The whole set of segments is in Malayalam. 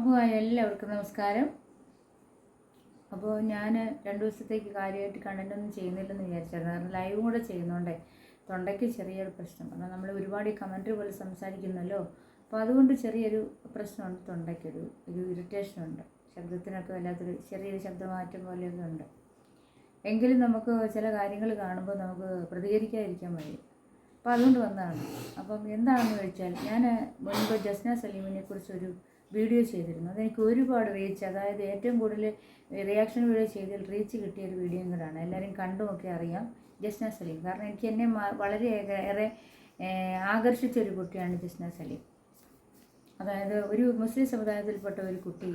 അപ്പോൾ എല്ലാവർക്കും നമസ്കാരം. അപ്പോൾ ഞാൻ രണ്ട് ദിവസത്തേക്ക് കാര്യമായിട്ട് കണ്ടന്റൊന്നും ചെയ്യുന്നില്ലെന്ന് വിചാരിച്ചായിരുന്നു. കാരണം ലൈവും കൂടെ ചെയ്യുന്നതുകൊണ്ടേ തൊണ്ടയ്ക്ക് ചെറിയൊരു പ്രശ്നം. കാരണം നമ്മൾ ഒരുപാട് കമന്റ് പോലെ സംസാരിക്കുന്നല്ലോ. അപ്പോൾ അതുകൊണ്ട് ചെറിയൊരു പ്രശ്നമുണ്ട്. തൊണ്ടയ്ക്കൊരു ഒരു ഇറിറ്റേഷൻ ഉണ്ട്. ശബ്ദത്തിനൊക്കെ വല്ലാത്തൊരു ചെറിയൊരു ശബ്ദമാറ്റം പോലെയൊക്കെ ഉണ്ട്. എങ്കിലും നമുക്ക് ചില കാര്യങ്ങൾ കാണുമ്പോൾ നമുക്ക് പ്രതികരിക്കാതിരിക്കാൻ വഴി അപ്പോൾ അതുകൊണ്ട് വന്നതാണ്. അപ്പം എന്താണെന്ന് ചോദിച്ചാൽ ഞാൻ മുൻപ് ജസ്ന സലീമിനെ കുറിച്ചൊരു വീഡിയോ ചെയ്തിരുന്നു അതെനിക്ക് ഒരുപാട് റീച്ച് അതായത് ഏറ്റവും കൂടുതൽ റിയാക്ഷൻ വീഡിയോ ചെയ്തതിൽ റീച്ച് കിട്ടിയ ഒരു വീഡിയോ കൂടാണ്. എല്ലാവരും കണ്ടുമൊക്കെ അറിയാം. ജസ്ന സലീം. കാരണം എനിക്ക് എന്നെ വളരെ ഏറെ ആകർഷിച്ച ഒരു കുട്ടിയാണ് ജസ്ന സലീം. അതായത് ഒരു മുസ്ലിം സമുദായത്തിൽപ്പെട്ട ഒരു കുട്ടി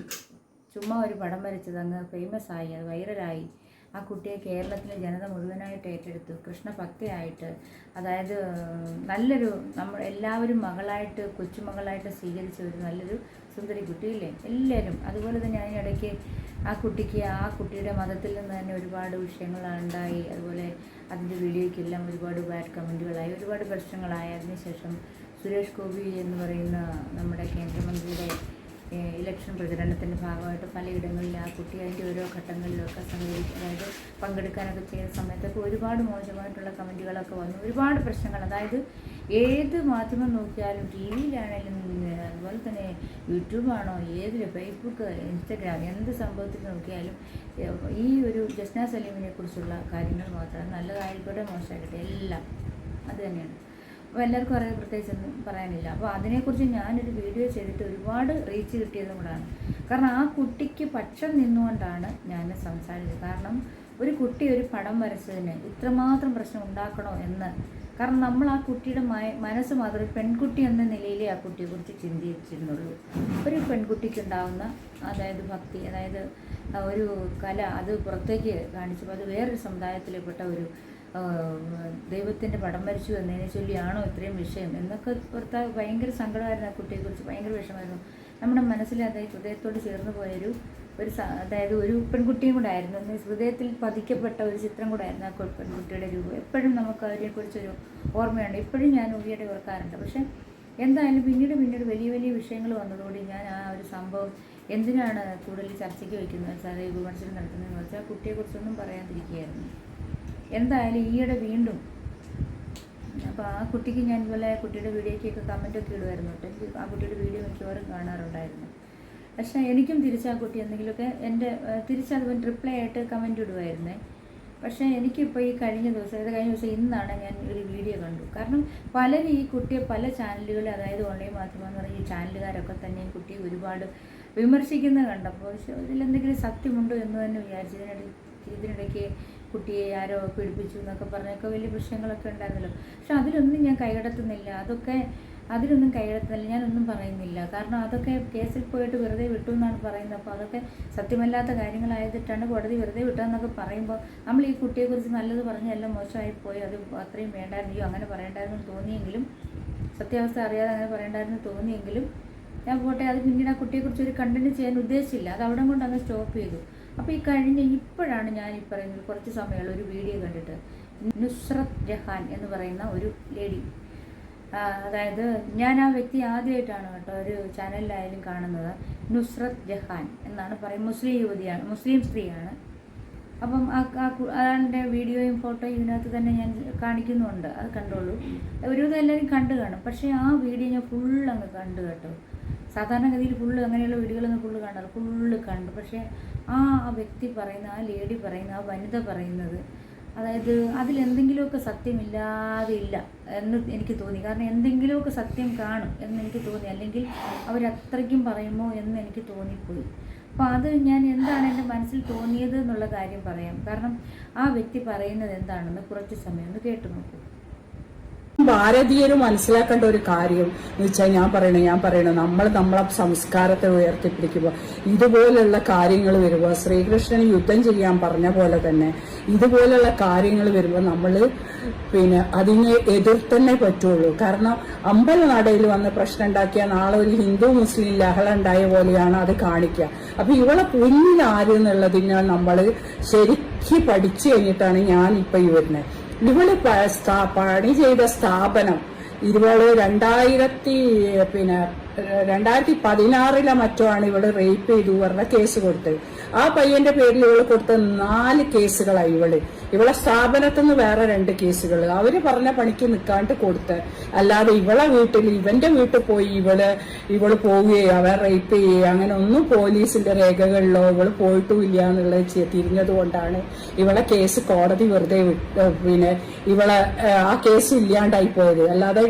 ചുമ്മാ ഒരു പടം വരച്ചത് അങ്ങ് ഫേമസ് ആയി അത് വൈറലായി ആ കുട്ടിയെ കേരളത്തിലെ ജനത മുഴുവനായിട്ട് ഏറ്റെടുത്തു. കൃഷ്ണഭക്തയായിട്ട് അതായത് നല്ലൊരു നമ്മൾ എല്ലാവരും മകളായിട്ട് കൊച്ചുമകളായിട്ട് സ്വീകരിച്ച ഒരു നല്ലൊരു സുന്ദരി കുട്ടിയില്ലേ? എല്ലാവരും. അതുപോലെ തന്നെ അതിനിടയ്ക്ക് ആ കുട്ടിക്ക് ആ കുട്ടിയുടെ മതത്തിൽ നിന്ന് തന്നെ ഒരുപാട് വിഷയങ്ങളുണ്ടായി അതുപോലെ അതിന്റെ വീഡിയോയ്ക്കെല്ലാം ഒരുപാട് ബാഡ് കമന്റുകളായി. ഒരുപാട് പ്രശ്നങ്ങളായി. അതിനുശേഷം സുരേഷ് ഗോപി എന്ന് പറയുന്ന നമ്മുടെ കേന്ദ്രമന്ത്രിയുടെ ഇലക്ഷൻ പ്രചരണത്തിന്റെ ഭാഗമായിട്ട് പലയിടങ്ങളിൽ ആ കുട്ടി അതിന്റെ ഓരോ ഘട്ടങ്ങളിലൊക്കെ സംഘടിപ്പിച്ച് അതായത് പങ്കെടുക്കാനൊക്കെ ചെയ്ത സമയത്തൊക്കെ ഒരുപാട് മോശമായിട്ടുള്ള കമന്റുകളൊക്കെ വന്നു. ഒരുപാട് പ്രശ്നങ്ങൾ. അതായത് ഏത് മാധ്യമം നോക്കിയാലും ടി വിയിലാണെങ്കിലും അതുപോലെ തന്നെ യൂട്യൂബാണോ ഏതിൽ ഫേസ്ബുക്ക് ഇൻസ്റ്റഗ്രാം എന്ത് സംഭവത്തിൽ നോക്കിയാലും ഈ ഒരു ജസ്ന സലീമിനെ കുറിച്ചുള്ള കാര്യങ്ങൾ മാത്രം നല്ലതായിക്കോട്ടെ മോശമായിക്കോട്ടെ എല്ലാം അത് തന്നെയാണ്. എല്ലാവർക്കും അറിയാം പ്രത്യേകിച്ചൊന്നും പറയാനില്ല. അപ്പോൾ അതിനെക്കുറിച്ച് ഞാനൊരു വീഡിയോ ചെയ്തിട്ട് ഒരുപാട് റീച്ച് കിട്ടിയതും കൂടാണ്. കാരണം ആ കുട്ടിക്ക് പക്ഷം നിന്നുകൊണ്ടാണ് ഞാൻ സംസാരിച്ചത്. കാരണം ഒരു കുട്ടി ഒരു പടം വരച്ചതിന് ഇത്രമാത്രം പ്രശ്നം ഉണ്ടാക്കണോ എന്ന്. കാരണം നമ്മൾ ആ കുട്ടിയുടെ മനസ്സ് മാത്രം ഒരു പെൺകുട്ടി എന്ന നിലയിലേ ആ കുട്ടിയെക്കുറിച്ച് ചിന്തിച്ചിരുന്നുള്ളൂ. ഒരു പെൺകുട്ടിക്കുണ്ടാവുന്ന അതായത് ഭക്തി അതായത് ഒരു കല അത് പുറത്തേക്ക് കാണിച്ചപ്പോൾ അത് വേറൊരു സമുദായത്തിൽപ്പെട്ട ഒരു ദൈവത്തിന്റെ പടം വരച്ചു എന്നതിനെ ചൊല്ലിയാണോ ഇത്രയും വിഷയം? എന്നൊക്കെ ഭർത്താവ് ഭയങ്കര സങ്കടമായിരുന്നു ആ കുട്ടിയെക്കുറിച്ച്. ഭയങ്കര വിഷമായിരുന്നു നമ്മുടെ മനസ്സിൽ അതായത് ഹൃദയത്തോട് ചേർന്ന് പോയൊരു ഒരു അതായത് ഒരു പെൺകുട്ടിയും കൂടെ ആയിരുന്നു. എന്ന് ഹൃദയത്തിൽ പതിക്കപ്പെട്ട ഒരു ചിത്രം കൂടെ ആയിരുന്നു ആ പെൺകുട്ടിയുടെ രൂപം. എപ്പോഴും നമുക്ക് അതിനെക്കുറിച്ചൊരു ഓർമ്മയുണ്ട്. ഇപ്പോഴും ഞാൻ ഉള്ളിയുടെ ഓർക്കാറുണ്ട്. പക്ഷേ എന്തായാലും പിന്നീട് പിന്നീട് വലിയ വലിയ വിഷയങ്ങൾ വന്നതോടെ ഞാൻ ആ ഒരു സംഭവം എന്തിനാണ് കൂടുതൽ ചർച്ചയ്ക്ക് വയ്ക്കുന്നത്? സാറേ വിമർശനം നടത്തുന്നതെന്ന് വെച്ചാൽ കുട്ടിയെക്കുറിച്ചൊന്നും പറയാതിരിക്കുകയായിരുന്നു. എന്തായാലും ഈയിടെ വീണ്ടും അപ്പോൾ ആ കുട്ടിക്ക് ഞാൻ ഇതുപോലെ കുട്ടിയുടെ വീഡിയോയ്ക്കൊക്കെ കമന്റൊക്കെ ഇടുമായിരുന്നു കേട്ടോ. എനിക്ക് ആ കുട്ടിയുടെ വീഡിയോ മിക്കവാറും കാണാറുണ്ടായിരുന്നു. പക്ഷേ എനിക്കും തിരിച്ച് ആ കുട്ടി എന്തെങ്കിലുമൊക്കെ എന്റെ തിരിച്ചതുപോലെ റിപ്ലൈ ആയിട്ട് കമന്റ് ഇടുമായിരുന്നേ പക്ഷേ എനിക്കിപ്പോൾ ഈ കഴിഞ്ഞ ദിവസം ഇത് കഴിഞ്ഞ ദിവസം ഇന്നാണ് ഞാൻ ഒരു വീഡിയോ കണ്ടു. കാരണം പലരും ഈ കുട്ടിയെ പല ചാനലുകൾ അതായത് ഓൺലൈൻ മാധ്യമം എന്ന് ഈ ചാനലുകാരൊക്കെ തന്നെ ഈ കുട്ടിയെ ഒരുപാട് വിമർശിക്കുന്നത് കണ്ടപ്പോൾ പക്ഷേ ഇതിലെന്തെങ്കിലും സത്യമുണ്ടോ എന്ന് തന്നെ വിചാരിച്ചു ഇതിനിടയ്ക്ക് ഇതിനിടയ്ക്ക് കുട്ടിയെ ആരോ പീഡിപ്പിച്ചു എന്നൊക്കെ പറഞ്ഞൊക്കെ വലിയ പ്രശ്നങ്ങളൊക്കെ ഉണ്ടായിരുന്നല്ലോ. പക്ഷെ അതിലൊന്നും ഞാൻ കൈകടത്തുന്നില്ല. അതൊക്കെ അതിലൊന്നും കൈകടത്തുന്നില്ല. ഞാനൊന്നും പറയുന്നില്ല. കാരണം അതൊക്കെ കേസിൽ പോയിട്ട് വെറുതെ വിട്ടു എന്നാണ് പറയുന്നത്. അപ്പോൾ അതൊക്കെ സത്യമല്ലാത്ത കാര്യങ്ങളായതിട്ടാണ് കോടതി വെറുതെ വിട്ടതെന്നൊക്കെ പറയുമ്പോൾ നമ്മൾ ഈ കുട്ടിയെക്കുറിച്ച് നല്ലത് പറഞ്ഞ് എല്ലാം മോശമായി പോയി. അത് അത്രയും വേണ്ടായിരുന്നു. അങ്ങനെ പറയണ്ടായിരുന്നു തോന്നിയെങ്കിലും സത്യാവസ്ഥ അറിയാതെ അങ്ങനെ പറയണ്ടായിരുന്നു തോന്നിയെങ്കിലും ഞാൻ പോട്ടെ. അത് പിന്നീട് ആ കുട്ടിയെക്കുറിച്ച് ഒരു കണ്ടന്റ് ചെയ്യാൻ ഉദ്ദേശിച്ചില്ല. അത് അവിടെ കൊണ്ട് അങ്ങ് സ്റ്റോപ്പ് ചെയ്തു. അപ്പോൾ ഈ കഴിഞ്ഞ ഇപ്പോഴാണ് ഞാൻ ഈ പറയുന്നത് കുറച്ച് സമയമുള്ള ഒരു വീഡിയോ കണ്ടിട്ട്. നുസ്രത് ജഹാൻ എന്ന് പറയുന്ന ഒരു ലേഡി അതായത് ഞാൻ ആ വ്യക്തി ആദ്യമായിട്ടാണ് കേട്ടോ ഒരു ചാനലിലായാലും കാണുന്നത്. നുസ്രത് ജഹാൻ എന്നാണ് പറയും മുസ്ലിം യുവതിയാണ് മുസ്ലിം സ്ത്രീയാണ്. അപ്പം ആ ആ വീഡിയോയും ഫോട്ടോയും ഇതിനകത്ത് തന്നെ ഞാൻ കാണിക്കുന്നുണ്ട്. അത് കണ്ടോളൂ ഒരുവിധം എല്ലാവരും കണ്ടു കാണും. പക്ഷേ ആ വീഡിയോ ഞാൻ ഫുൾ അങ്ങ് കണ്ടു കേട്ടോ. സാധാരണഗതിയിൽ ഫുള്ള് അങ്ങനെയുള്ള വീടുകളൊന്നും ഫുള്ള് കാണാറ് ഫുള്ള് കണ്ടു. പക്ഷേ ആ വ്യക്തി പറയുന്ന ആ ലേഡി പറയുന്ന ആ വനിത പറയുന്നത് അതായത് അതിലെന്തെങ്കിലുമൊക്കെ സത്യമില്ലാതെ ഇല്ല എന്ന് എനിക്ക് തോന്നി. കാരണം എന്തെങ്കിലുമൊക്കെ സത്യം കാണും എന്ന് എനിക്ക് തോന്നി. അല്ലെങ്കിൽ അവരത്രയ്ക്കും പറയുമോ എന്ന് എനിക്ക് തോന്നിപ്പോയി. അപ്പോൾ അത് ഞാൻ എന്താണ് എന്റെ മനസ്സിൽ തോന്നിയത് എന്നുള്ള കാര്യം പറയാം. കാരണം ആ വ്യക്തി പറയുന്നത് എന്താണെന്ന് കുറച്ച് സമയം ഒന്ന് കേട്ടു നോക്കൂ. ഭാരതീയർ മനസ്സിലാക്കേണ്ട ഒരു കാര്യം എന്ന് വെച്ചാൽ ഞാൻ പറയണ ഞാൻ പറയണ നമ്മൾ നമ്മളെ സംസ്കാരത്തെ ഉയർത്തിപ്പിടിക്കുമ്പോൾ ഇതുപോലുള്ള കാര്യങ്ങൾ വരുമ്പോൾ ശ്രീകൃഷ്ണന് യുദ്ധം ചെയ്യാൻ പറഞ്ഞ പോലെ തന്നെ ഇതുപോലുള്ള കാര്യങ്ങൾ വരുമ്പോൾ നമ്മൾ പിന്നെ അതിനെ എതിർത്തന്നെ പറ്റുള്ളൂ. കാരണം അമ്പലനടയിൽ വന്ന് പ്രശ്നം ഉണ്ടാക്കിയ നാളെ ഒരു ഹിന്ദു മുസ്ലിം ലഹള ഉണ്ടായ പോലെയാണ് അത് കാണിക്കുക അപ്പൊ ഇവളെ എന്നുള്ളതിനെ നമ്മൾ ശരിക്കും പഠിച്ചു കഴിഞ്ഞിട്ടാണ് ഞാൻ ഇപ്പൊ ഈ വരുന്നത് ഇവൾ പണി ചെയ്ത സ്ഥാപനം. ഇവൾ രണ്ടായിരത്തി പിന്നെ രണ്ടായിരത്തി പതിനാറിലെ മറ്റോ ആണ് ഇവൾ റേപ്പ് ചെയ്തു പറഞ്ഞ കേസ് കൊടുത്തത്. ആ പയ്യന്റെ പേരിൽ ഇവൾ കൊടുത്ത നാല് കേസുകളായി ഇവൾ. ഇവളെ സ്ഥാപനത്തിൽ നിന്ന് വേറെ രണ്ട് കേസുകൾ അവർ പറഞ്ഞ പണിക്ക് നിൽക്കാണ്ട് കൊടുത്ത്. അല്ലാതെ ഇവളെ വീട്ടിൽ ഇവന്റെ വീട്ടിൽ പോയി ഇവൾ ഇവൾ പോവുകയോ അവൻ റേപ്പ് ചെയ്യുകയോ അങ്ങനെ ഒന്നും പോലീസിന്റെ രേഖകളിലോ ഇവൾ പോയിട്ടും ഇല്ല എന്നുള്ളത് തിരിഞ്ഞത് കൊണ്ടാണ് ഇവളെ കേസ് കോടതി വെറുതെ പിന്നെ ഇവളെ ആ കേസ് ഇല്ലാണ്ടായി പോയത്. അല്ലാതെ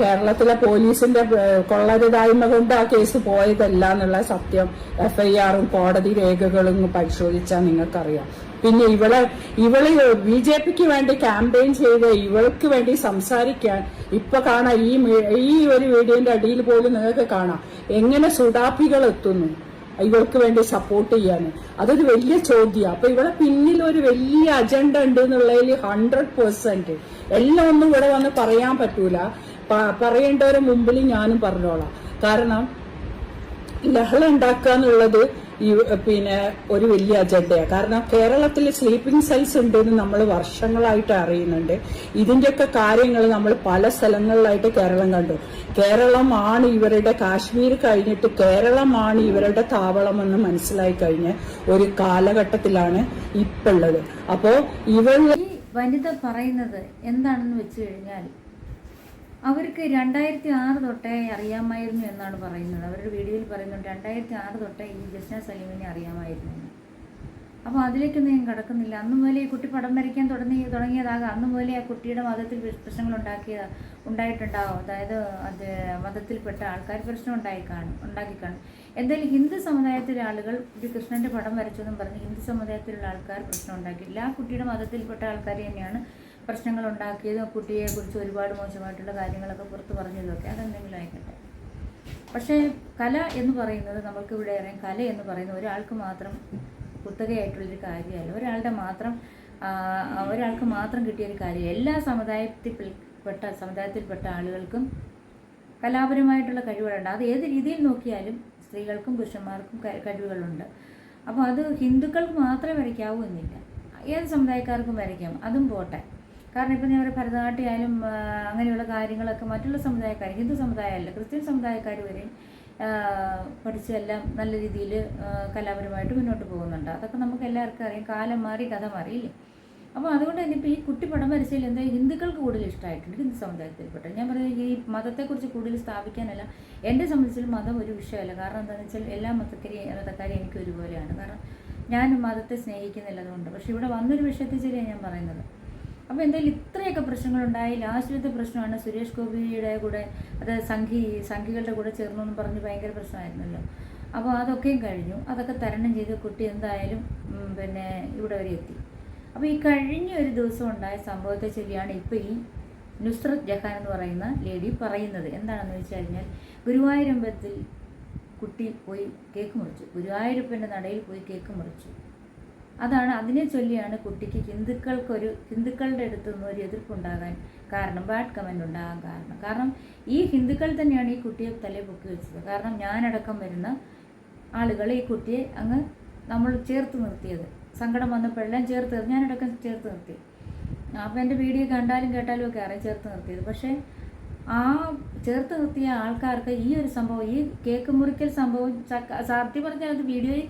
കേരളത്തിലെ പോലീസിന്റെ കൊള്ളരുതായ്മ കൊണ്ട് ആ കേസ് പോയതല്ല എന്നുള്ള സത്യം എഫ്ഐആറും കോടതി രേഖകളും പരിശോധിച്ചാൽ നിങ്ങൾക്കറിയാം. പിന്നെ ഇവളെ ഇവൾ ബി ജെ പിക്ക് വേണ്ടി ക്യാമ്പയിൻ ചെയ്ത് ഇവൾക്ക് വേണ്ടി സംസാരിക്കാൻ ഇപ്പൊ കാണാം ഈ ഈ ഒരു വീഡിയോന്റെ അടിയിൽ പോലും നിങ്ങൾക്ക് കാണാം. എങ്ങനെ സുഡാപ്പികൾ എത്തുന്നു ഇവർക്ക് വേണ്ടി സപ്പോർട്ട് ചെയ്യാൻ അതൊരു വലിയ ചോദ്യമാണ് അപ്പൊ ഇവിടെ പിന്നിൽ ഒരു വലിയ അജണ്ട ഉണ്ട് എന്നുള്ളതിൽ ഹൺഡ്രഡ് പെർസെന്റ് എല്ലാം ഒന്നും ഇവിടെ വന്ന് പറയാൻ പറ്റൂല. പറയേണ്ടവരെ മുമ്പിൽ ഞാനും പറഞ്ഞോളാം. കാരണം ലഹള ഉണ്ടാക്കുക എന്നുള്ളത് പിന്നെ ഒരു വലിയ അജണ്ടയാണ് കാരണം കേരളത്തിൽ സ്ലീപ്പിംഗ് സെൽസ് ഉണ്ടെന്ന് നമ്മൾ വർഷങ്ങളായിട്ട് അറിയുന്നുണ്ട്. ഇതിന്റെയൊക്കെ കാര്യങ്ങൾ നമ്മൾ പല സ്ഥലങ്ങളിലായിട്ട് കേരളം കണ്ടു. കേരളമാണ് ഇവരുടെ കാശ്മീർ കഴിഞ്ഞിട്ട് കേരളമാണ് ഇവരുടെ താവളമെന്ന് മനസ്സിലായി കഴിഞ്ഞ ഒരു കാലഘട്ടത്തിലാണ് ഇപ്പുള്ളത്. അപ്പോ ഇവൾ ഈ വനിത പറയുന്നത് എന്താണെന്ന് വെച്ച് കഴിഞ്ഞാൽ അവർക്ക് രണ്ടായിരത്തി ആറ് തൊട്ടേ അറിയാമായിരുന്നു എന്നാണ് പറയുന്നത്. അവരുടെ വീഡിയോയിൽ പറയുന്നുണ്ട് രണ്ടായിരത്തി ആറ് തൊട്ടേ ഈ ജസ്ന സലീമിനെ അറിയാമായിരുന്നു അപ്പോൾ അതിലേക്കൊന്നും ഞാൻ കിടക്കുന്നില്ല. അന്ന് മുതലേ ഈ കുട്ടി പടം വരയ്ക്കാൻ തുടങ്ങി തുടങ്ങിയതാകാം. അന്ന് മുതലേ ആ കുട്ടിയുടെ മതത്തിൽ പ്രശ്നങ്ങൾ ഉണ്ടാക്കിയ ഉണ്ടായിട്ടുണ്ടാവും. അതായത് അത് മതത്തിൽപ്പെട്ട ആൾക്കാർ പ്രശ്നം ഉണ്ടായി കാണും ഉണ്ടാക്കി കാണും. എന്തായാലും ഹിന്ദു സമുദായത്തിലെ ആളുകൾ ഒരു കൃഷ്ണന്റെ പടം വരച്ചെന്നും പറഞ്ഞ് ഹിന്ദു സമുദായത്തിലുള്ള ആൾക്കാർ പ്രശ്നം ഉണ്ടാക്കി. എല്ലാ കുട്ടിയുടെ മതത്തിൽപ്പെട്ട ആൾക്കാർ തന്നെയാണ് പ്രശ്നങ്ങൾ ഉണ്ടാക്കിയതും കുട്ടിയെക്കുറിച്ച് കുട്ടിയെ കുറിച്ച് ഒരുപാട് മോശമായിട്ടുള്ള കാര്യങ്ങളൊക്കെ പുറത്ത് പറഞ്ഞതൊക്കെ അതെന്തെങ്കിലും ആയിക്കട്ടെ. പക്ഷേ കല എന്ന് പറയുന്നത് നമുക്ക് ഇവിടെ അറിയാം. കല എന്ന് പറയുന്നത് ഒരാൾക്ക് മാത്രം കുത്തകയായിട്ടുള്ളൊരു കാര്യമല്ല. ഒരാളുടെ മാത്രം ഒരാൾക്ക് മാത്രം കിട്ടിയൊരു കാര്യം എല്ലാ സമുദായത്തിൽപ്പെട്ട സമുദായത്തിൽപ്പെട്ട ആളുകൾക്കും കലാപരമായിട്ടുള്ള കഴിവുകളുണ്ട്. അത് ഏത് രീതിയിൽ നോക്കിയാലും സ്ത്രീകൾക്കും പുരുഷന്മാർക്കും കഴിവുകളുണ്ട്. അപ്പോൾ അത് ഹിന്ദുക്കൾക്ക് മാത്രമേ വരയ്ക്കാവൂ എന്നില്ല. ഏത് സമുദായക്കാർക്കും വരയ്ക്കാം. അതും പോട്ടെ. കാരണം ഇപ്പം ഞാൻ ഭരതനാട്യമായാലും അങ്ങനെയുള്ള കാര്യങ്ങളൊക്കെ മറ്റുള്ള സമുദായക്കാർ ഹിന്ദു സമുദായമല്ല ക്രിസ്ത്യൻ സമുദായക്കാർ വരെ ആ, പഠിച്ചെല്ലാം നല്ല രീതിയിൽ കലാപരമായിട്ട് മുന്നോട്ട് പോകുന്നുണ്ട്. അതൊക്കെ നമുക്ക് എല്ലാവർക്കും അറിയാം. കാലം മാറി കഥ മാറിയില്ലേ അപ്പോൾ അതുകൊണ്ട് തന്നെ ഇപ്പോൾ ഈ കുട്ടി പടം വരച്ചതിൽ എന്താ ഹിന്ദുക്കൾക്ക് കൂടുതൽ ഇഷ്ടമായിട്ടുണ്ട്? ഹിന്ദു സമുദായത്തിൽപ്പെട്ട. ഞാൻ പറയുന്നത് ഈ മതത്തെക്കുറിച്ച് കൂടുതൽ സ്ഥാപിക്കാനല്ല. എന്നെ സംബന്ധിച്ച് മതം ഒരു വിഷയമല്ല. കാരണം എന്താണെന്ന് വെച്ചാൽ എല്ലാ മതക്കാരെയും മതക്കാരെയും എനിക്ക് ഒരുപോലെയാണ്. കാരണം ഞാൻ മതത്തെ സ്നേഹിക്കുന്നില്ല അതുകൊണ്ട്. പക്ഷേ ഇവിടെ വന്നൊരു വിഷയത്തിൽ ശരിയാണ് ഞാൻ പറയുന്നത്. അപ്പോൾ എന്തായാലും ഇത്രയൊക്കെ പ്രശ്നങ്ങളുണ്ടായി. ലാസ്റ്റിലത്തെ പ്രശ്നമാണ് സുരേഷ് ഗോപിയുടെ കൂടെ അത് സംഘി സംഘികളുടെ കൂടെ ചേർന്നു എന്ന് പറഞ്ഞ് ഭയങ്കര പ്രശ്നമായിരുന്നല്ലോ. അപ്പോൾ അതൊക്കെയും കഴിഞ്ഞു. അതൊക്കെ തരണം ചെയ്ത് കുട്ടി എന്തായാലും പിന്നെ ഇവിടെ വരെ എത്തി. അപ്പോൾ ഈ കഴിഞ്ഞ ഒരു ദിവസം ഉണ്ടായ സംഭവത്തെ ചൊല്ലിയാണ് ഇപ്പോൾ ഈ നുസ്രത് ജഹാൻ എന്ന് പറയുന്ന ലേഡി പറയുന്നത്. എന്താണെന്ന് വെച്ച് കഴിഞ്ഞാൽ ഗുരുവായൂരമ്പലത്തിൽ കുട്ടി പോയി കേക്ക് മുറിച്ചു. ഗുരുവായൂരപ്പന്റെ നടയിൽ പോയി കേക്ക് മുറിച്ചു. അതാണ് അതിനെ ചൊല്ലിയാണ് കുട്ടിക്ക് ഹിന്ദുക്കൾക്കൊരു ഹിന്ദുക്കളുടെ അടുത്ത് നിന്ന് ഒരു എതിർപ്പുണ്ടാകാൻ കാരണം ബാഡ് കമന്റ് ഉണ്ടാകാൻ കാരണം. കാരണം ഈ ഹിന്ദുക്കൾ തന്നെയാണ് ഈ കുട്ടിയെ തലേ പൊക്കി വെച്ചത്. കാരണം ഞാനടക്കം വരുന്ന ആളുകൾ ഈ കുട്ടിയെ അങ്ങ് നമ്മൾ ചേർത്ത് നിർത്തിയത്. സങ്കടം വന്നപ്പോഴെല്ലാം ചേർത്ത് ഞാനടക്കം ചേർത്ത് നിർത്തി. അപ്പോൾ എന്റെ വീഡിയോ കണ്ടാലും കേട്ടാലും ഒക്കെ അറിയാം ചേർത്ത് നിർത്തിയത്? പക്ഷേ ആ ചേർത്ത് നിർത്തിയ ആൾക്കാർക്ക് ഈ ഒരു സംഭവം ഈ കേക്ക് മുറിക്കൽ സംഭവം സത്യം പറഞ്ഞാൽ അത് വീഡിയോയിൽ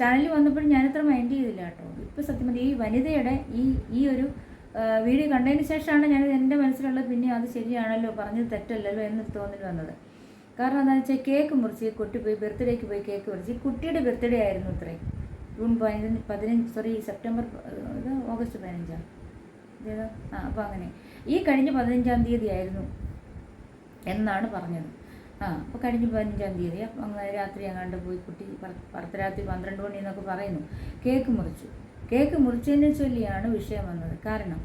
ചാനലിൽ വന്നപ്പോഴും ഞാനത്ര മൈൻഡ് ചെയ്തില്ല കേട്ടോ. ഇപ്പോൾ സത്യം പറഞ്ഞാൽ ഈ വനിതയുടെ ഈ ഈ ഒരു വീഡിയോ കണ്ടതിന് ശേഷമാണ് ഞാൻ എന്റെ മനസ്സിലുള്ളത് പിന്നെ അത് ശരിയാണല്ലോ പറഞ്ഞത് തെറ്റല്ലല്ലോ എന്ന് തോന്നി വന്നത്. കാരണം എന്താണെന്ന് വെച്ചാൽ കേക്ക് മുറിച്ച് കൊട്ടി പോയി ബർത്ത്ഡേക്ക് പോയി കേക്ക് മുറിച്ച്. കുട്ടിയുടെ ബർത്ത്ഡേ ആയിരുന്നു അത്രേ ജൂൺ പതിനഞ്ച് പതിനഞ്ച് സോറി സെപ്റ്റംബർ ഇത് ഓഗസ്റ്റ് പതിനഞ്ചാണ് ആ അപ്പോൾ അങ്ങനെ. ഈ കഴിഞ്ഞ പതിനഞ്ചാം തീയതി ആയിരുന്നു എന്നാണ് പറഞ്ഞത്. ആ അപ്പോൾ കഴിഞ്ഞ പതിനഞ്ചാം തീയതി. അപ്പം രാത്രി അങ്ങാണ്ട് പോയി കുട്ടി പറത്ത് രാത്രി പന്ത്രണ്ട് മണി എന്നൊക്കെ പറയുന്നു. കേക്ക് മുറിച്ചു. കേക്ക് മുറിച്ചതിനെ ചൊല്ലിയാണ് വിഷയം വന്നത്. കാരണം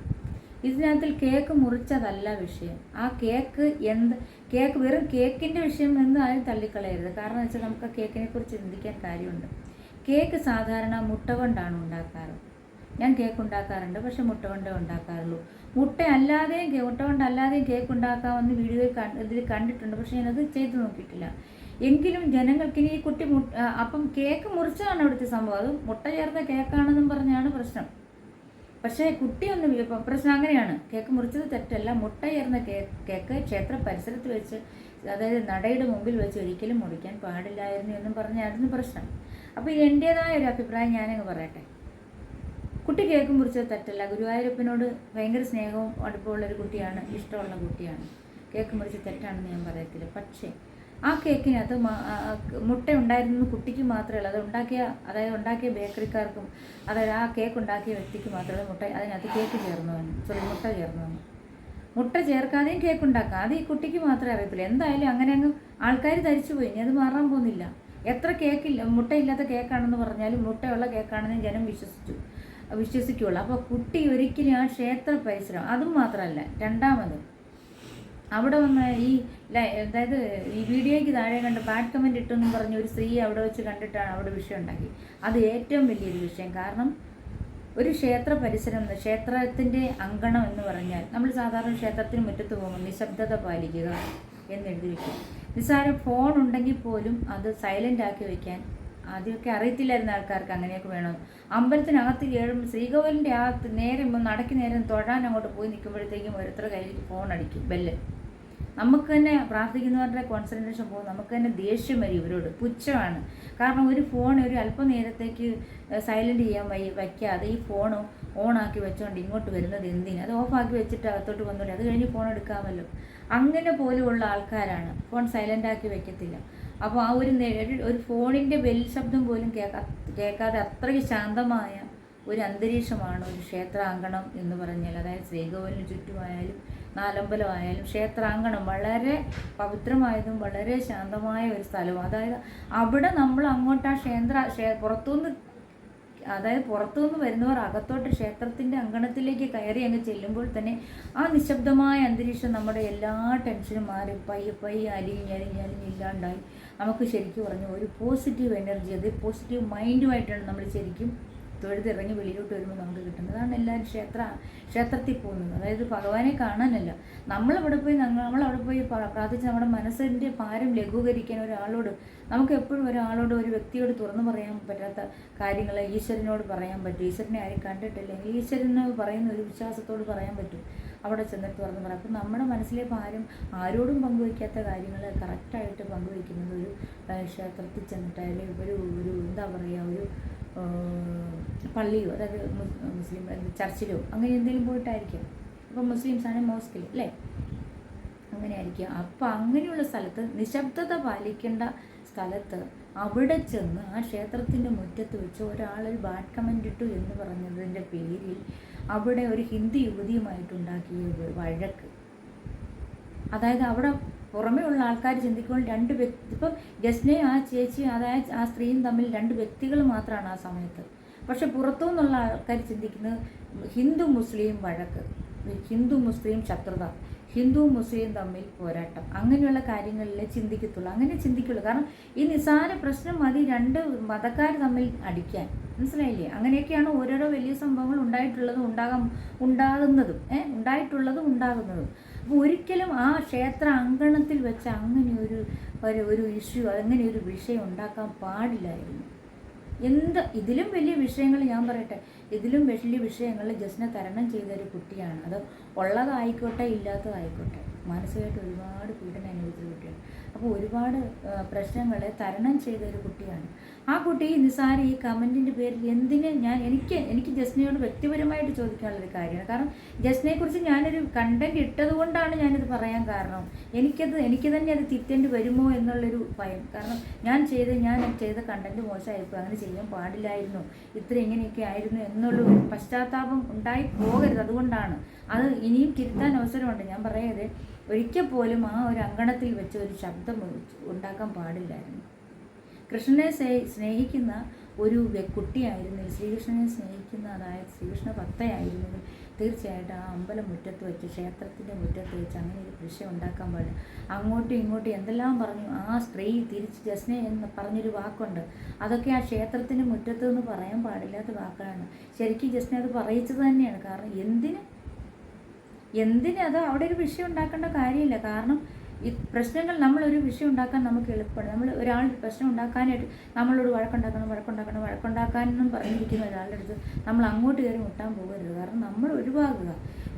ഇതിനകത്തിൽ കേക്ക് മുറിച്ചതല്ല വിഷയം. ആ കേക്ക് എന്ത് കേക്ക് വെറും കേക്കിന്റെ വിഷയം എന്ന് ആരും തള്ളിക്കളയരുത്. കാരണം വെച്ചാൽ നമുക്ക് ആ കേക്കിനെ കുറിച്ച് ചിന്തിക്കാൻ കാര്യമുണ്ട്. കേക്ക് സാധാരണ മുട്ട കൊണ്ടാണ് ഉണ്ടാക്കാറ്. ഞാൻ കേക്ക് ഉണ്ടാക്കാറുണ്ട് പക്ഷെ മുട്ട കൊണ്ടേ ഉണ്ടാക്കാറുള്ളൂ. മുട്ട അല്ലാതെയും മുട്ട കൊണ്ട് അല്ലാതെയും കേക്ക് ഉണ്ടാക്കാമെന്ന് വീഡിയോയിൽ ഇതിൽ കണ്ടിട്ടുണ്ട്. പക്ഷേ ഞാനത് ചെയ്തു നോക്കിയിട്ടില്ല. എങ്കിലും ജനങ്ങൾക്ക് ഇനി ഈ കുട്ടി മുട്ട അപ്പം കേക്ക് മുറിച്ചതാണ് അവിടുത്തെ സംഭവം. അത് മുട്ട ചേർത്ത കേക്കാണെന്നും പറഞ്ഞാണ് പ്രശ്നം. പക്ഷേ കുട്ടിയൊന്നും പ്രശ്നം അങ്ങനെയാണ്. കേക്ക് മുറിച്ചത് തെറ്റല്ല. മുട്ട ചേർന്ന കേക്ക് കേക്ക് ക്ഷേത്ര പരിസരത്ത് വെച്ച് അതായത് നടയുടെ മുമ്പിൽ വെച്ച് ഒരിക്കലും മുറിക്കാൻ പാടില്ലായിരുന്നു എന്നും പറഞ്ഞായിരുന്നു പ്രശ്നം. അപ്പോൾ എന്റേതായ ഒരു അഭിപ്രായം ഞാനങ്ങ് പറയട്ടെ. കുട്ടി കേക്ക് മുറിച്ചത് തെറ്റല്ല. ഗുരുവായൂരപ്പനോട് ഭയങ്കര സ്നേഹവും അടുപ്പമുള്ള ഒരു കുട്ടിയാണ് ഇഷ്ടമുള്ള കുട്ടിയാണ്. കേക്ക് മുറിച്ച് തെറ്റാണെന്ന് ഞാൻ പറയത്തില്ല. പക്ഷേ ആ കേക്കിനകത്ത് മുട്ട ഉണ്ടായിരുന്നത് കുട്ടിക്ക് മാത്രമേ ഉള്ളൂ അത് ഉണ്ടാക്കിയ അതായത് ഉണ്ടാക്കിയ ബേക്കറിക്കാർക്കും അതായത് ആ കേക്ക് ഉണ്ടാക്കിയ വ്യക്തിക്ക് മാത്രമേ മുട്ട അതിനകത്ത് കേക്ക് ചേർന്നു വന്നു. സോറി മുട്ട ചേർന്നു വന്നു. മുട്ട ചേർക്കാതെയും കേക്ക് ഉണ്ടാക്കാം. അത് ഈ കുട്ടിക്ക് മാത്രമേ അറിയത്തില്ല എന്തായാലും അങ്ങനെ അങ്ങ് ആൾക്കാർ ധരിച്ചു പോയി. ഇനി അത് മാറാൻ പോകുന്നില്ല. എത്ര കേക്കില്ല മുട്ടയില്ലാത്ത കേക്കാണെന്ന് പറഞ്ഞാലും മുട്ടയുള്ള കേക്കാണെന്ന് ജനം വിശ്വസിച്ചു. വിശ്വസിക്കുള്ളൂ അപ്പോൾ കുട്ടി ഒരിക്കലും ആ ക്ഷേത്ര പരിസരം അതും മാത്രമല്ല രണ്ടാമത് അവിടെ വന്ന് ഈ അതായത് ഈ വീഡിയോയ്ക്ക് താഴെ കണ്ട് ബാഡ് കമന്റ് ഇട്ടെന്ന് പറഞ്ഞ് ഒരു സ്ത്രീ അവിടെ വെച്ച് കണ്ടിട്ടാണ് അവിടെ വിഷയം ഉണ്ടാക്കി. അത് ഏറ്റവും വലിയൊരു വിഷയം. കാരണം ഒരു ക്ഷേത്ര പരിസരം എന്ന് ക്ഷേത്രത്തിന്റെ അങ്കണം എന്ന് പറഞ്ഞാൽ നമ്മൾ സാധാരണ ക്ഷേത്രത്തിന് മുറ്റത്ത് പോകുമ്പോൾ നിശബ്ദത പാലിക്കുക എന്നെഴുതി വയ്ക്കും നിസ്സാരം ഫോൺ ഉണ്ടെങ്കിൽ പോലും അത് സൈലന്റ് ആക്കി വയ്ക്കാൻ ആദ്യമൊക്കെ അറിയത്തില്ലായിരുന്ന ആൾക്കാർക്ക് അങ്ങനെയൊക്കെ വേണം. അമ്പലത്തിനകത്ത് കയറുമ്പോൾ ശ്രീകോവിലിന്റെ ആ നേരെ നടക്കി നേരം തൊഴാൻ അങ്ങോട്ട് പോയി നിൽക്കുമ്പോഴത്തേക്കും ഓരോരുത്തരുടെ കയ്യിൽ ഫോൺ അടിക്കും ബെല്ല് നമുക്ക് തന്നെ പ്രാർത്ഥിക്കുന്നവരുടെ കോൺസെൻട്രേഷൻ പോകും. നമുക്ക് തന്നെ ദേഷ്യം വരും ഇവരോട്. പുച്ഛമാണ്. കാരണം ഒരു ഫോൺ ഒരു അല്പനേരത്തേക്ക് സൈലന്റ് ചെയ്യാൻ വൈ വയ്ക്കാതെ ഈ ഫോൺ ഓണാക്കി വെച്ചുകൊണ്ട് ഇങ്ങോട്ട് വരുന്നത് എന്തിന്? അത് ഓഫാക്കി വെച്ചിട്ട് അകത്തോട്ട് വന്നോളി. അത് കഴിഞ്ഞ് ഫോൺ എടുക്കാമല്ലോ. അങ്ങനെ പോലുമുള്ള ആൾക്കാരാണ്. ഫോൺ സൈലന്റ് ആക്കി വെക്കത്തില്ല. അപ്പോൾ ആ ഒരു ഒരു- ഫോണിന്റെ ബെൽ ശബ്ദം പോലും കേൾക്കാ കേൾക്കാതെ അത്രയ്ക്ക് ശാന്തമായ ഒരു അന്തരീക്ഷമാണ് ഒരു ക്ഷേത്രാങ്കണം എന്ന് പറഞ്ഞാൽ. അതായത് ശ്രീകോവിലിന് ചുറ്റുമായാലും നാലമ്പലമായാലും ക്ഷേത്രാങ്കണം വളരെ പവിത്രമായതും വളരെ ശാന്തമായ ഒരു സ്ഥലവും. അതായത് അവിടെ നമ്മൾ അങ്ങോട്ട് ആ ക്ഷേത്ര ക്ഷേ പുറത്തുനിന്ന് അതായത് പുറത്തുനിന്ന് വരുന്നവർ അകത്തോട്ട് ക്ഷേത്രത്തിന്റെ അങ്കണത്തിലേക്ക് കയറി അങ്ങ് ചെല്ലുമ്പോൾ തന്നെ ആ നിശബ്ദമായ അന്തരീക്ഷം നമ്മുടെ എല്ലാ ടെൻഷനും മാറി. പയ്യെ പയ്യെ അലിഞ്ഞ് അലിഞ്ഞ് അലിഞ്ഞ് ഇല്ലാണ്ടായി നമുക്ക് ശരിക്കും പറഞ്ഞു ഒരു പോസിറ്റീവ് എനർജി അത് പോസിറ്റീവ് മൈൻഡുമായിട്ടാണ് നമ്മൾ ശരിക്കും തൊഴുതിറങ്ങി വെളിയിലോട്ട് വരുമ്പോൾ നമുക്ക് കിട്ടുന്നത്. അതാണ് എല്ലാവരും ക്ഷേത്ര ക്ഷേത്രത്തിൽ പോകുന്നത്. അതായത് ഭഗവാനെ കാണാനല്ല. നമ്മളവിടെ പോയി നമ്മളവിടെ പോയി പ്ര- പ്രാർത്ഥിച്ച് നമ്മുടെ മനസ്സിന്റെ ഭാരം ലഘൂകരിക്കാൻ ഒരാളോട് നമുക്ക് എപ്പോഴും ഒരാളോട് ഒരു വ്യക്തിയോട് തുറന്നു പറയാൻ പറ്റാത്ത കാര്യങ്ങൾ ഈശ്വരനോട് പറയാൻ പറ്റും. ഈശ്വരനെ ആരും കണ്ടിട്ടില്ലെങ്കിൽ ഈശ്വരനോട് പറയുന്ന ഒരു വിശ്വാസത്തോട് പറയാൻ പറ്റും. അവിടെ ചെന്നിട്ട് തുറന്ന് പറയാം. അപ്പം നമ്മുടെ മനസ്സിലെ ഭാരം ആരോടും പങ്കുവയ്ക്കാത്ത കാര്യങ്ങൾ കറക്റ്റായിട്ട് പങ്കുവയ്ക്കുന്നത് ഒരു ക്ഷേത്രത്തിൽ ക്ഷേത്രത്തിൽ ചെന്നിട്ടായാലും ഒരു ഒരു എന്താ പറയുക ഒരു പള്ളിയോ അതായത് മുസ്ലിം ചർച്ചിലോ അങ്ങനെ എന്തെങ്കിലും പോയിട്ടായിരിക്കും. ഇപ്പം മുസ്ലിംസ് ആണെങ്കിൽ മോസ്കിൽ അല്ലേ? അങ്ങനെ ആയിരിക്കും അപ്പം അങ്ങനെയുള്ള സ്ഥലത്ത് നിശബ്ദത പാലിക്കേണ്ട സ്ഥലത്ത് അവിടെ ചെന്ന് ആ ക്ഷേത്രത്തിന്റെ മുറ്റത്ത് വെച്ച് ഒരാളൊരു ബാഡ് കമന്റ് ഇട്ടു എന്ന് പറഞ്ഞതിന്റെ പേരിൽ അവിടെ ഒരു ഹിന്ദു യുവതിയുമായിട്ടുണ്ടാക്കിയ വഴക്ക്. അതായത് അവിടെ പുറമേ ഉള്ള ആൾക്കാർ ചിന്തിക്കുമ്പോൾ രണ്ട് വ്യക്തി ഇപ്പം ജസ്നയും ആ ചേച്ചിയും അതായത് ആ സ്ത്രീയും തമ്മിൽ രണ്ട് വ്യക്തികൾ മാത്രമാണ് ആ സമയത്ത്. പക്ഷെ പുറത്തു നിന്നുള്ള ആൾക്കാർ ചിന്തിക്കുന്നത് ഹിന്ദു മുസ്ലിം വഴക്ക്. ഹിന്ദു മുസ്ലിം ശത്രുത. ഹിന്ദു മുസ്ലിം തമ്മിൽ പോരാട്ടം. അങ്ങനെയുള്ള കാര്യങ്ങളിൽ ചിന്തിക്കത്തുള്ളൂ. അങ്ങനെ ചിന്തിക്കുള്ളൂ. കാരണം ഈ നിസ്സാര പ്രശ്നം മതി രണ്ട് മതക്കാർ തമ്മിൽ അടിക്കാൻ. മനസ്സിലായില്ലേ? അങ്ങനെയൊക്കെയാണ് ഓരോരോ വലിയ സംഭവങ്ങൾ ഉണ്ടായിട്ടുള്ളതും ഉണ്ടാകാം ഉണ്ടാകുന്നതും. ഏഹ് ഉണ്ടായിട്ടുള്ളതും ഉണ്ടാകുന്നതും. അപ്പോൾ ഒരിക്കലും ആ ക്ഷേത്ര അങ്കണത്തിൽ വെച്ച് അങ്ങനെ ഒരു ഒരു ഇഷ്യൂ അങ്ങനെ ഒരു വിഷയം ഉണ്ടാക്കാൻ പാടില്ലായിരുന്നു. എന്ത് ഇതിലും വലിയ വിഷയങ്ങൾ ഞാൻ പറയട്ടെ ഇതിലും വലിയ വിഷയങ്ങൾ ജസ്റ്റിനെ തരണം ചെയ്ത ഒരു കുട്ടിയാണ്. അത് ഉള്ളതായിക്കോട്ടെ ഇല്ലാത്തതായിക്കോട്ടെ മാനസികമായിട്ട് ഒരുപാട് പീഡനം അനുഭവിച്ച കുട്ടിയാണ്. അപ്പോൾ ഒരുപാട് പ്രശ്നങ്ങളെ തരണം ചെയ്ത ഒരു കുട്ടിയാണ്. ആ കുട്ടി നിസാര ഈ കമന്റിന്റെ പേരിൽ എന്തിന് ഞാൻ എനിക്ക് എനിക്ക് ജസ്നയോട് വ്യക്തിപരമായിട്ട് ചോദിക്കാനുള്ളൊരു കാര്യമാണ്. കാരണം ജസ്നയെക്കുറിച്ച് ഞാനൊരു കണ്ടന്റ് ഇട്ടത് കൊണ്ടാണ് ഞാനിത് പറയാൻ കാരണം. എനിക്കത് എനിക്ക് തന്നെ അത് തിറ്റേണ്ടി വരുമോ എന്നുള്ളൊരു ഭയം. കാരണം ഞാൻ ചെയ്ത ഞാൻ ചെയ്ത കണ്ടന്റ് മോശമായിപ്പോൾ അങ്ങനെ ചെയ്യാൻ പാടില്ലായിരുന്നു. ഇത്ര ഇങ്ങനെയൊക്കെ ആയിരുന്നു എന്നുള്ളൊരു പശ്ചാത്താപം ഉണ്ടായി പോകരുത് അതുകൊണ്ടാണ്. അത് ഇനിയും തിരുത്താൻ അവസരമുണ്ട്. ഞാൻ പറയാതെ ഒരിക്കൽ പോലും ആ ഒരു അങ്കണത്തിൽ വെച്ച് ഒരു ശബ്ദം ഉണ്ടാക്കാൻ പാടില്ലായിരുന്നു. കൃഷ്ണനെ സ്നേഹിക്കുന്ന ഒരു കുട്ടിയായിരുന്നു. ശ്രീകൃഷ്ണനെ സ്നേഹിക്കുന്ന അതായത് ശ്രീകൃഷ്ണ ഭക്തയായിരുന്നെങ്കിൽ തീർച്ചയായിട്ടും ആ അമ്പലം മുറ്റത്ത് വെച്ച് ക്ഷേത്രത്തിന്റെ മുറ്റത്ത് വെച്ച് അങ്ങനെ ഒരു വിഷയം ഉണ്ടാക്കാൻ പാടില്ല. അങ്ങോട്ടും ഇങ്ങോട്ടും എന്തെല്ലാം പറഞ്ഞു ആ സ്ത്രീ തിരിച്ച് ജസ്നെ എന്ന് പറഞ്ഞൊരു വാക്കുണ്ട്. അതൊക്കെ ആ ക്ഷേത്രത്തിന്റെ മുറ്റത്ത് നിന്ന് പറയാൻ പാടില്ലാത്ത വാക്കാണ്. ശരിക്കും ജസ്നെ അത് പറയിച്ചത് തന്നെയാണ്. കാരണം എന്തിന്? എന്തിനത് അവിടെ ഒരു വിഷയം ഉണ്ടാക്കേണ്ട കാര്യമില്ല. കാരണം ഈ പ്രശ്നങ്ങൾ നമ്മളൊരു വിഷയം ഉണ്ടാക്കാൻ നമുക്ക് എളുപ്പമാണ്. നമ്മൾ ഒരാൾ പ്രശ്നം ഉണ്ടാക്കാനായിട്ട് നമ്മളോട് വഴക്കുണ്ടാക്കണം വഴക്കുണ്ടാക്കണം വഴക്കുണ്ടാക്കാനെന്നും പറഞ്ഞിരിക്കുന്ന ഒരാളുടെ അടുത്ത് നമ്മൾ അങ്ങോട്ട് കയറി മുട്ടാൻ പോകരുത്. കാരണം നമ്മൾ ഒഴിവാകുക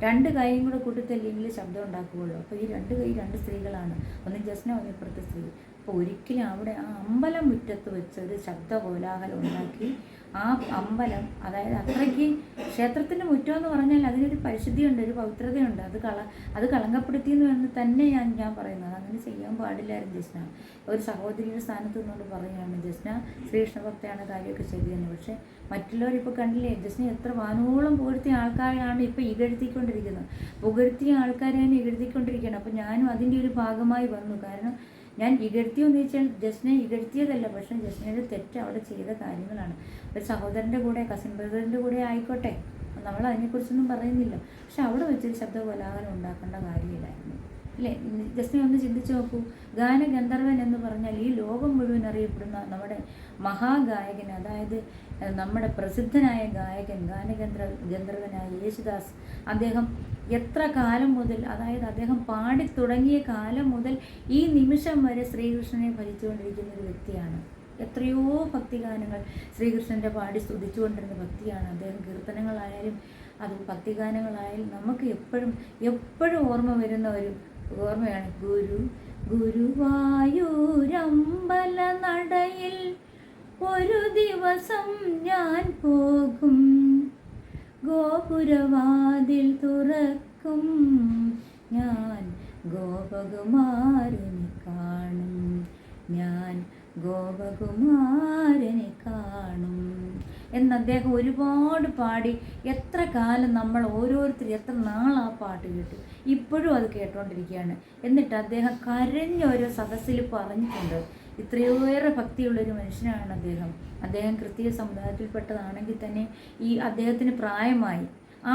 രണ്ട് കൈയും കൂടെ കൂട്ടിത്തല്ലെങ്കിൽ ശബ്ദം ഉണ്ടാക്കുകയുള്ളൂ. അപ്പോൾ ഈ രണ്ട് കൈ രണ്ട് സ്ത്രീകളാണ്. ഒന്ന് ജസ്ന ഒന്ന് ഇപ്പുറത്തെ സ്ത്രീ. അപ്പോൾ ഒരിക്കലും അവിടെ ആ അമ്പലം മുറ്റത്ത് വെച്ച് ഒരു ശബ്ദ കോലാഹലം ഉണ്ടാക്കി ആ അമ്പലം അതായത് അത്രയ്ക്ക് ക്ഷേത്രത്തിന്റെ മുറ്റം എന്ന് പറഞ്ഞാൽ അതിനൊരു പരിശുദ്ധിയുണ്ട് ഒരു പവിത്രതയുണ്ട്. അത് കള അത് കളങ്കപ്പെടുത്തി എന്ന് തന്നെ ഞാൻ ഞാൻ പറയുന്നത്. അങ്ങനെ ചെയ്യാൻ പാടില്ലായിരുന്നു ജസ്ന. ഒരു സഹോദരിയുടെ സ്ഥാനത്ത് നിന്നുകൊണ്ട് പറയുകയാണ് ജസ്ന ശ്രീകൃഷ്ണ ഭക്തയാണ് കാര്യമൊക്കെ ചെയ്തിരുന്നത് പക്ഷേ മറ്റുള്ളവർ ഇപ്പോൾ കണ്ടില്ലേ ജസ്ന എത്ര വാനോളം പുകഴ്ത്തിയ ആൾക്കാരാണ് ഇപ്പോൾ ഇകഴ്ത്തിക്കൊണ്ടിരിക്കുന്നത്. പുകഴ്ത്തിയ ആൾക്കാരെ തന്നെ ഇകഴ്ത്തിക്കൊണ്ടിരിക്കുകയാണ് അപ്പോൾ ഞാനും അതിന്റെ ഒരു ഭാഗമായി വന്നു. കാരണം ഞാൻ ഇകഴ്ത്തിയോ എന്ന് ചോദിച്ചാൽ ജസ്നെ ഇകഴ്ത്തിയതല്ല പക്ഷേ ജസ്നയുടെ തെറ്റ് അവിടെ ചെയ്ത കാര്യങ്ങളാണ്. ഒരു സഹോദരന്റെ കൂടെ കസിൻ ബ്രദറിന്റെ കൂടെ ആയിക്കോട്ടെ. നമ്മൾ അതിനെക്കുറിച്ചൊന്നും പറയുന്നില്ല. പക്ഷെ അവിടെ വെച്ചൊരു ശബ്ദ കോലാഹലം ഉണ്ടാക്കേണ്ട കാര്യമില്ലായിരുന്നു. അല്ലേ? ജസ്നെ ഒന്ന് ചിന്തിച്ചു നോക്കൂ. ഗാനഗന്ധർവൻ എന്ന് പറഞ്ഞാൽ ഈ ലോകം മുഴുവൻ അറിയപ്പെടുന്ന നമ്മുടെ മഹാഗായകൻ അതായത് നമ്മുടെ പ്രസിദ്ധനായ ഗായകൻ ഗാനഗന്ധർവ ഗന്ധർവനായ യേശുദാസ് അദ്ദേഹം എത്ര കാലം മുതൽ അതായത് അദ്ദേഹം പാടി തുടങ്ങിയ കാലം മുതൽ ഈ നിമിഷം വരെ ശ്രീകൃഷ്ണനെ ഭജിച്ചുകൊണ്ടിരിക്കുന്ന ഒരു വ്യക്തിയാണ്. എത്രയോ ഭക്തിഗാനങ്ങൾ ശ്രീകൃഷ്ണന്റെ പാടി സ്തുതിച്ചുകൊണ്ടിരുന്ന ഭക്തിയാണ്. അദ്ദേഹം കീർത്തനങ്ങളായാലും അത് ഭക്തിഗാനങ്ങളായാലും നമുക്ക് എപ്പോഴും എപ്പോഴും ഓർമ്മ വരുന്ന ഒരു ഓർമ്മയാണ്. ഗുരു ഗുരുവായൂരമ്പല നടയിൽ ഒരു ദിവസം ഞാൻ പോകും. ഗോപുരവാതിൽ തുറക്കും. ഞാൻ ഗോപകുമാരനെ കാണും. ഞാൻ ഗോപകുമാരനെ കാണും. എന്ന് അദ്ദേഹം ഒരുപാട് പാടി. എത്ര കാലം നമ്മൾ ഓരോരുത്തർ എത്ര ആ പാട്ട് കേട്ടു. ഇപ്പോഴും അത് കേട്ടോണ്ടിരിക്കുകയാണ്. എന്നിട്ട് അദ്ദേഹം കരഞ്ഞ ഓരോ സദസ്സിൽ പറഞ്ഞിട്ടുണ്ട്. ഇത്രയേറെ ഭക്തിയുള്ളൊരു മനുഷ്യനാണ് അദ്ദേഹം. അദ്ദേഹം ക്രിസ്തീയ സമുദായത്തിൽപ്പെട്ടതാണെങ്കിൽ തന്നെ ഈ അദ്ദേഹത്തിന് പ്രായമായി. ആ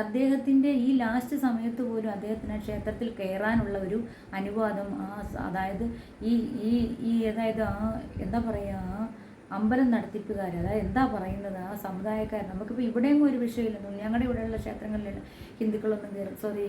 അദ്ദേഹത്തിന്റെ ഈ ലാസ്റ്റ് സമയത്ത് പോലും അദ്ദേഹത്തിന് ക്ഷേത്രത്തിൽ കയറാനുള്ള ഒരു അനുവാദം ആ അതായത് ഈ ഈ ഈ അതായത് ആ എന്താ പറയുക അമ്പലം നടത്തിപ്പുകാർ അതായത് എന്താ പറയുന്നത്? ആ സമുദായക്കാർ നമുക്കിപ്പോൾ ഇവിടെയും ഒരു വിഷയമില്ല ഞങ്ങളുടെ ഇവിടെയുള്ള ക്ഷേത്രങ്ങളിൽ ഹിന്ദുക്കളൊന്നും കയറി സോറി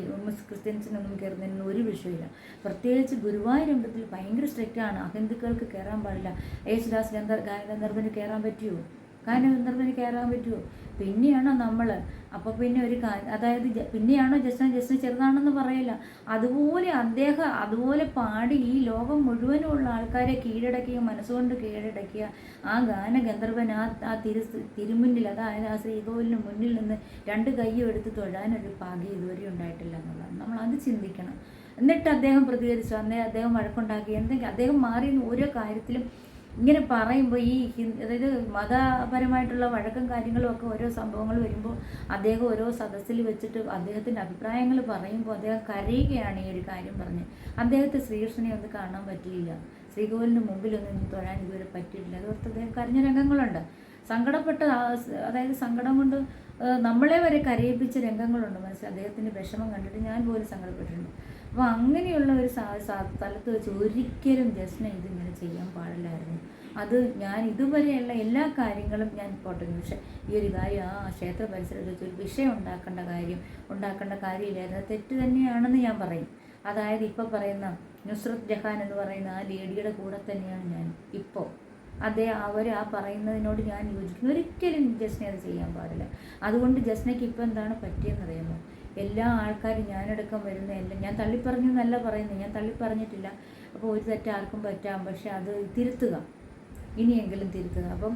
ക്രിസ്ത്യൻസിനൊന്നും കയറുന്നതിന് ഒരു വിഷയമില്ല. പ്രത്യേകിച്ച് ഗുരുവായൂർ അമ്പലത്തിൽ ഭയങ്കര സ്ട്രിക്റ്റ് ആണ് അഹിന്ദുക്കൾക്ക് കയറാൻ പാടില്ല. യേശുദാസ് ഗന്ധർ ഗാനഗന്ധർവന് കയറാൻ പറ്റുമോ ഗാനഗന്ധർവന് കയറാൻ പറ്റുമോ പിന്നെയാണോ നമ്മൾ അപ്പോൾ പിന്നെ ഒരു കാര്യം അതായത് പിന്നെയാണോ ജസ്റ്റിന് ജസ്റ്റിന് ചെറുതാണെന്ന് പറയില്ല. അതുപോലെ അദ്ദേഹം അതുപോലെ പാടി ഈ ലോകം മുഴുവനുമുള്ള ആൾക്കാരെ കീഴടക്കിയ മനസ്സുകൊണ്ട് കീഴടക്കിയ ആ ഗാനഗന്ധർവൻ ആ ആ തിരു തിരുമുന്നിൽ അതായത് ആ ശ്രീകോവിലിന് മുന്നിൽ നിന്ന് രണ്ട് കൈയും എടുത്ത് തൊഴാനൊരു ഭാഗ്യം ഇതുവരെ ഉണ്ടായിട്ടില്ല എന്നുള്ളതാണ്. നമ്മൾ അത് ചിന്തിക്കണം. എന്നിട്ട് അദ്ദേഹം പ്രതികരിച്ചു. അന്നേ അദ്ദേഹം വഴക്കുണ്ടാക്കി. എന്തെങ്കിലും അദ്ദേഹം മാറി ഓരോ കാര്യത്തിലും ഇങ്ങനെ പറയുമ്പോൾ ഈ അതായത് മതപരമായിട്ടുള്ള വഴക്കും കാര്യങ്ങളും ഒക്കെ ഓരോ സംഭവങ്ങൾ വരുമ്പോൾ അദ്ദേഹം ഓരോ സദസ്സിൽ വെച്ചിട്ട് അദ്ദേഹത്തിന്റെ അഭിപ്രായങ്ങൾ പറയുമ്പോൾ അദ്ദേഹം കരയുകയാണ് ഈ ഒരു കാര്യം പറഞ്ഞ്. അദ്ദേഹത്തെ ശ്രീകൃഷ്ണനെ ഒന്ന് കാണാൻ പറ്റിയില്ല. ശ്രീകോവിലിന് മുമ്പിലൊന്നും തൊഴാൻ ഇതുവരെ പറ്റിയിട്ടില്ല. അതോർത്ത് അദ്ദേഹം കരഞ്ഞ രംഗങ്ങളുണ്ട്. സങ്കടപ്പെട്ട അതായത് സങ്കടം കൊണ്ട് നമ്മളെ വരെ കരയിപ്പിച്ച രംഗങ്ങളുണ്ട് മനസ്സിൽ അദ്ദേഹത്തിന്റെ വിഷമം കണ്ടിട്ട് ഞാൻ പോലും സങ്കടപ്പെട്ടിട്ടുണ്ട്. അപ്പോൾ അങ്ങനെയുള്ള ഒരു സ്ഥലത്ത് വെച്ച് ഒരിക്കലും ജസ്ന ഇതിങ്ങനെ ചെയ്യാൻ പാടില്ലായിരുന്നു. അത് ഞാൻ ഇതുവരെയുള്ള എല്ലാ കാര്യങ്ങളും ഞാൻ പോട്ടെ പക്ഷേ ഈ ഒരു കാര്യം ആ ക്ഷേത്ര പരിസരത്ത് വെച്ച് ഒരു വിഷയം ഉണ്ടാക്കേണ്ട കാര്യം ഉണ്ടാക്കേണ്ട കാര്യമില്ലായിരുന്നു. തെറ്റ് തന്നെയാണെന്ന് ഞാൻ പറയും. അതായത് ഇപ്പോൾ പറയുന്ന നുസ്രത് ജഹാൻ എന്ന് പറയുന്ന ആ ലേഡിയുടെ കൂടെ തന്നെയാണ് ഞാൻ ഇപ്പോൾ അതേ അവർ ആ പറയുന്നതിനോട് ഞാൻ യോജിക്കുന്നു. ഒരിക്കലും ജസ്നെ അത് ചെയ്യാൻ പാടില്ല. അതുകൊണ്ട് ജസ്നയ്ക്ക് ഇപ്പോൾ എന്താണ് പറ്റിയെന്നറിയാമോ? എല്ലാ ആൾക്കാരും ഞാനടക്കം വരുന്ന എല്ലാം ഞാൻ തള്ളിപ്പറഞ്ഞു എന്നല്ല പറയുന്നത് ഞാൻ തള്ളിപ്പറഞ്ഞിട്ടില്ല. അപ്പോൾ ഒരു തെറ്റ് ആർക്കും പറ്റാം പക്ഷെ അത് തിരുത്തുക. ഇനിയെങ്കിലും തിരുത്തുക. അപ്പം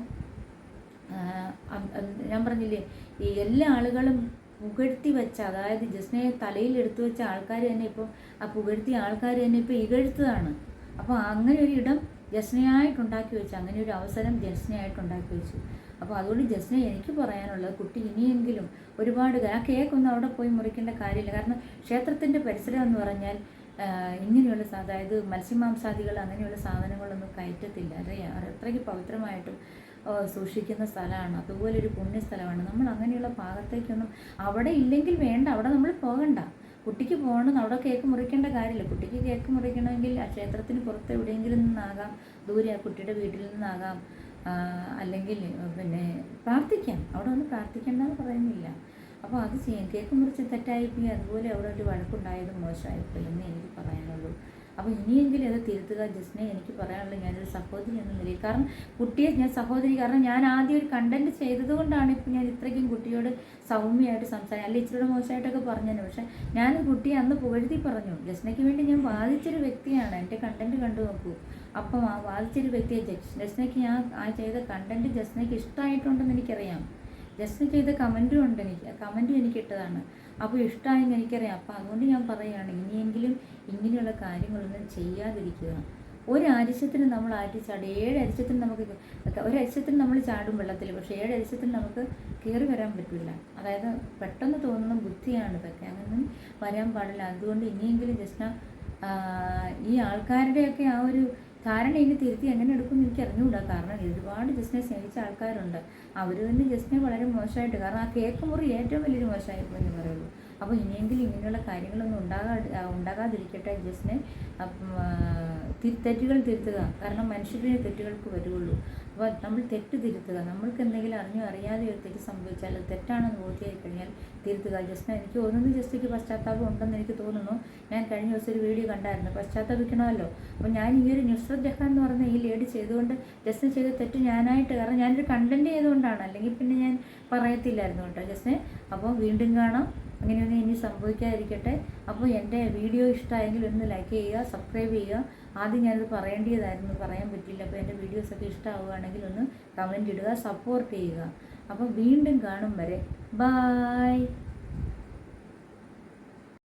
ഞാൻ പറഞ്ഞില്ലേ ഈ എല്ലാ ആളുകളും പുകഴ്ത്തി വെച്ച അതായത് ജസ്നയെ തലയിൽ എടുത്തു വെച്ച ആൾക്കാർ തന്നെ ഇപ്പോൾ ആ പുകഴ്ത്തിയ ആൾക്കാർ തന്നെ ഇപ്പോൾ ഇകഴ്ത്തതാണ്. അപ്പോൾ അങ്ങനെ ഒരു ഇടം ജസ്നയായിട്ടുണ്ടാക്കി വെച്ചു. അങ്ങനെ ഒരു അവസരം ജസ്നയായിട്ടുണ്ടാക്കി വെച്ചു. അപ്പോൾ അതുകൊണ്ട് ജസ്റ്റിന് എനിക്ക് പറയാനുള്ളത് കുട്ടി ഇനിയെങ്കിലും ഒരുപാട് ആ കേക്കൊന്നും അവിടെ പോയി മുറിക്കേണ്ട കാര്യമില്ല. കാരണം ക്ഷേത്രത്തിന്റെ പരിസരം എന്ന് പറഞ്ഞാൽ ഇങ്ങനെയുള്ള അതായത് മത്സ്യമാംസാദികൾ അങ്ങനെയുള്ള സാധനങ്ങളൊന്നും കയറ്റത്തില്ല. അറിയാം അത് അത്രയ്ക്ക് പവിത്രമായിട്ടും സൂക്ഷിക്കുന്ന സ്ഥലമാണ്. അതുപോലെ ഒരു പുണ്യസ്ഥലമാണ്. നമ്മൾ അങ്ങനെയുള്ള ഭാഗത്തേക്കൊന്നും അവിടെ ഇല്ലെങ്കിൽ വേണ്ട. അവിടെ നമ്മൾ പോകണ്ട. കുട്ടിക്ക് പോകണം. അവിടെ കേക്ക് മുറിക്കേണ്ട കാര്യമില്ല. കുട്ടിക്ക് കേക്ക് മുറിക്കണമെങ്കിൽ ആ ക്ഷേത്രത്തിന് പുറത്ത് എവിടെയെങ്കിലും നിന്നാകാം. ദൂരെ ആ കുട്ടിയുടെ വീട്ടിൽ നിന്നാകാം. അല്ലെങ്കിൽ പിന്നെ പ്രാർത്ഥിക്കാം. അവിടെ ഒന്ന് പ്രാർത്ഥിക്കേണ്ടെന്ന് പറയുന്നില്ല. അപ്പോൾ അത് ചെയ്യാം കേക്ക് മുറിച്ച് തെറ്റായിപ്പോയി അതുപോലെ അവിടെ ഒരു വഴക്കുണ്ടായത് മോശമായിപ്പോയി എന്ന് എനിക്ക് പറയാനുള്ളൂ. അപ്പോൾ ഇനിയെങ്കിലും അത് തിരുത്തുക ജസ്നെ എനിക്ക് പറയാനുള്ളൂ ഞാനൊരു സഹോദരി എന്ന നിലയിൽ. കാരണം കുട്ടിയെ ഞാൻ സഹോദരി കാരണം ഞാൻ ആദ്യം ഒരു കണ്ടന്റ് ചെയ്തതുകൊണ്ടാണ് ഇപ്പോൾ ഞാൻ ഇത്രയ്ക്കും കുട്ടിയോട് സൗമ്യമായിട്ട് സംസാരിക്കുക അല്ലെങ്കിൽ ഇച്ചിരി മോശമായിട്ടൊക്കെ പറഞ്ഞതിന് പക്ഷേ ഞാൻ കുട്ടിയെ അന്ന് പുകഴ്ത്തി പറഞ്ഞു. ജസ്നയ്ക്ക് വേണ്ടി ഞാൻ ബാധിച്ചൊരു വ്യക്തിയാണ്. എന്റെ കണ്ടന്റ് കണ്ടു നോക്കൂ. അപ്പം ആ വാദിച്ചൊരു വ്യക്തിയെ ജസ്നയ്ക്ക് ഞാൻ ആ ചെയ്ത കണ്ടന്റ് ജസ്നയ്ക്ക് ഇഷ്ടമായിട്ടുണ്ടെന്ന് എനിക്കറിയാം. ജസ്ന ചെയ്ത കമന്റും ഉണ്ട് എനിക്ക് കമന്റും എനിക്ക് ഇട്ടതാണ് അപ്പോൾ ഇഷ്ടമായെന്ന് എനിക്കറിയാം. അപ്പോൾ അതുകൊണ്ട് ഞാൻ പറയുകയാണ് ഇനിയെങ്കിലും ഇങ്ങനെയുള്ള കാര്യങ്ങളൊന്നും ചെയ്യാതിരിക്കുക. ഒരു അരിശത്തിന് നമ്മൾ ആറ്റി ചാടി ഏഴ് അരിശത്തിന് നമുക്ക് ഒരു അരിശത്തിന് നമ്മൾ ചാടും വെള്ളത്തിൽ പക്ഷേ ഏഴ് അരിശത്തിന് നമുക്ക് കയറി വരാൻ പറ്റില്ല അതായത് പെട്ടെന്ന് തോന്നുന്ന ബുദ്ധിയാണ് ഇതൊക്കെ. അങ്ങനൊന്നും വരാൻ പാടില്ല. അതുകൊണ്ട് ഇനിയെങ്കിലും ജസ്ന ഈ ആൾക്കാരുടെയൊക്കെ ആ ഒരു ധാരണ ഇനി തിരുത്തി എങ്ങനെ എടുക്കുമെന്ന് എനിക്ക് അറിഞ്ഞുകൂടാ കാരണം ഒരുപാട് ജസ്റ്റിനെ സ്നേഹിച്ച ആൾക്കാരുണ്ട്. അവർ തന്നെ ജസ്റ്റിനെ വളരെ മോശമായിട്ട് കാരണം ആ കേക്ക് മുറി ഏറ്റവും വലിയൊരു മോശമായിരുന്നു എന്ന് പറയുള്ളൂ. അപ്പോൾ ഇനിയെങ്കിലും ഇങ്ങനെയുള്ള കാര്യങ്ങളൊന്നും ഉണ്ടാകാ ഉണ്ടാകാതിരിക്കട്ടെ ജസ്റ്റിനെ. തെറ്റുകൾ തിരുത്തുക. കാരണം മനുഷ്യരുടെ തെറ്റുകൾക്ക് വരുള്ളൂ അപ്പോൾ നമ്മൾ തെറ്റ് തിരുത്തുക. നമ്മൾക്ക് എന്തെങ്കിലും അറിഞ്ഞോ അറിയാതെ ഒരു തെറ്റ് സംഭവിച്ചാൽ അത് തെറ്റാണെന്ന് ബോധ്യമായി കഴിഞ്ഞാൽ തിരുത്തുക. ജസ്റ്റിന് എനിക്ക് തോന്നുന്നു ജസ്റ്റിക്ക് പശ്ചാത്താപം ഉണ്ടെന്ന് എനിക്ക് തോന്നുന്നു. ഞാൻ കഴിഞ്ഞ ദിവസം ഒരു വീഡിയോ കണ്ടായിരുന്നു. പശ്ചാത്തപിക്കണമല്ലോ. അപ്പോൾ ഞാൻ ഈ ഒരു നുസ്രത് ജഹാൻ എന്ന് പറഞ്ഞ ഈ ലേഡി ചെയ്തുകൊണ്ട് ജസ്റ്റിന് ചെയ്ത തെറ്റ് ഞാനായിട്ട് കാരണം ഞാനൊരു കണ്ടന്റ് ചെയ്തുകൊണ്ടാണ്. അല്ലെങ്കിൽ പിന്നെ ഞാൻ പറയത്തില്ലായിരുന്നു കേട്ടോ ജസ്റ്റിനെ. അപ്പോൾ വീണ്ടും കാണാം. അങ്ങനെയൊന്നും ഇനി സംഭവിക്കാതിരിക്കട്ടെ. അപ്പോൾ എന്റെ വീഡിയോ ഇഷ്ടമായെങ്കിൽ ഒന്ന് ലൈക്ക് ചെയ്യുക സബ്സ്ക്രൈബ് ചെയ്യുക. ആദ്യം ഞാനത് പറയേണ്ടതായിരുന്നു പറയാൻ പറ്റില്ല അപ്പോൾ എന്റെ വീഡിയോസൊക്കെ ഇഷ്ടമാവുകയാണെങ്കിൽ ഒന്ന് കമന്റ് ഇടുക സപ്പോർട്ട് ചെയ്യുക. അപ്പോൾ വീണ്ടും കാണും വരെ. ബായ്